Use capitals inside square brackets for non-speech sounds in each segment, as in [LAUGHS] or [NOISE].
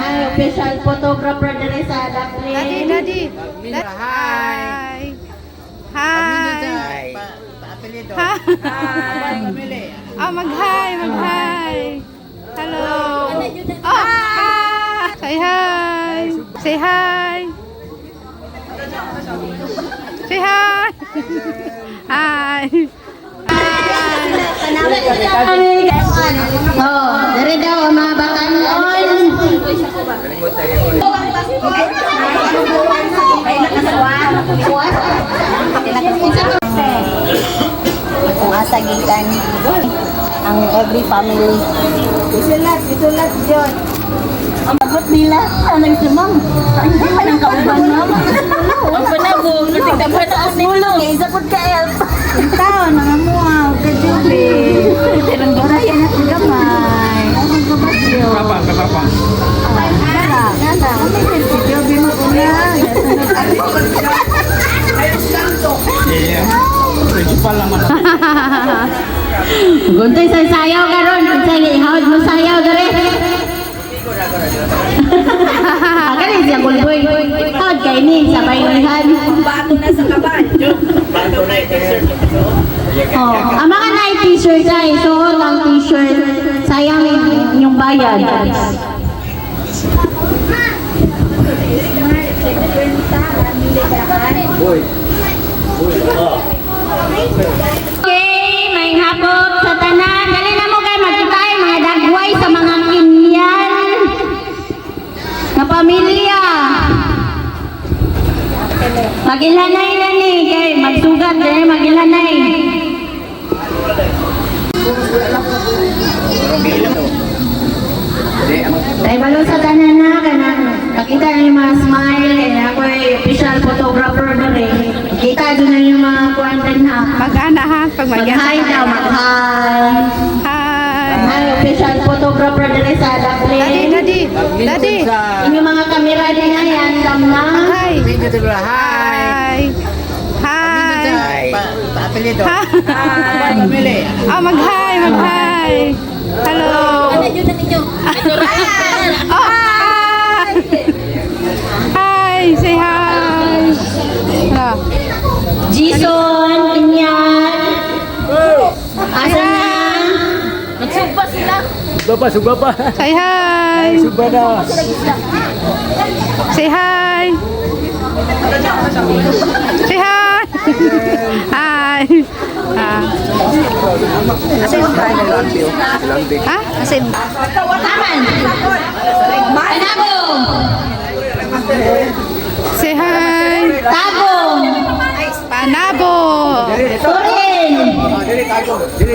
Hi, official photographer dere sa Daddy, Daplin. daddy. Hi. Hi. Hi. Hi. Hi. Oh, mag-hi, mag-hi. Hello. Oh, hi. Say hi. Say hi. Say hi. Hi. Oh, dere daw ang asa gikan ang every family. Isulat, isulat John. Ang bagot nila, anong sumang. Hindi man ang kauban mo. Ang panabong, kasi dapat ang mulong, isa po ka elf. Ang tao, nangamuaw, kajubi. Tirang garayan at gamay. Ang kabagyo. Kapapa, kapapa. Nana, nana. Ang si Guntoy sa sayaw karon, unsay gihawad mo sayaw dere. Kani [LAUGHS] siya gulboy. Hawad kay ni sa bayanihan. Bago na sa kaban. Oh, ang mga night t-shirt ay suot lang t-shirt. Sayang yung bayad. Okay, Na pamilya. Magilanay na ni kay magsugat eh magilanay. Tay balo sa tanan na kanang nakita na yung mga smile kaya ako ay official photographer na rin. Kita doon na yung mga kwantan na. Mag-ana ha, pag mag Mag-hi daw, mag-hi. Official photographer rin sa Daddy, Daplin. daddy. Daddy. Yung mga kamera din ayan, kam na. Hi. Hi. Hi. Hi. Hi. Oh, mag-hi, mag-hi. Hello. Suba pa, suba pa. Say hi. Suba na. Say hi. Say hi. Hi. Ah. Ha? Asin. Taman. Panabong. Say hi. Tabong. Panabo. Turin. Dili tago. Dili.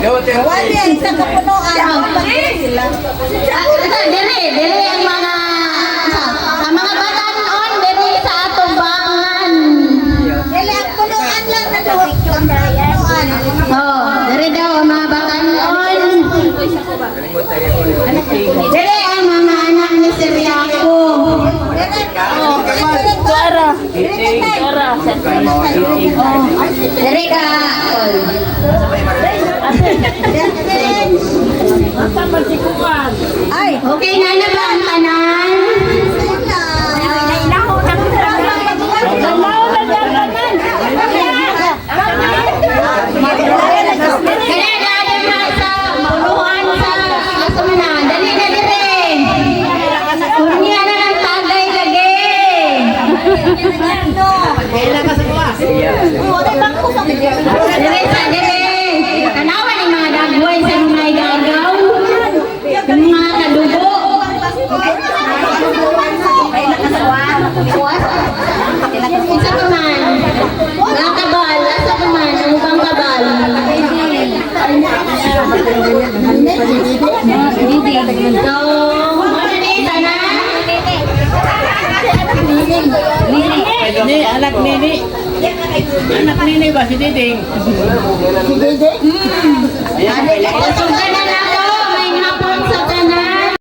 Wali, sa kapunuan. Sila. Ah, Dili, dili ang mga ang mga batanon sa atong bangan. Dili, ang punuan lang na to. Ang punuan. Oh, daw ang mga batanon. Dili ang mga anak ni Siriaco. Kara. Dili ka. Ay, Nini, anak Nini. Anak Nini ba si Diding? Si Diding? Hmm. Ayan,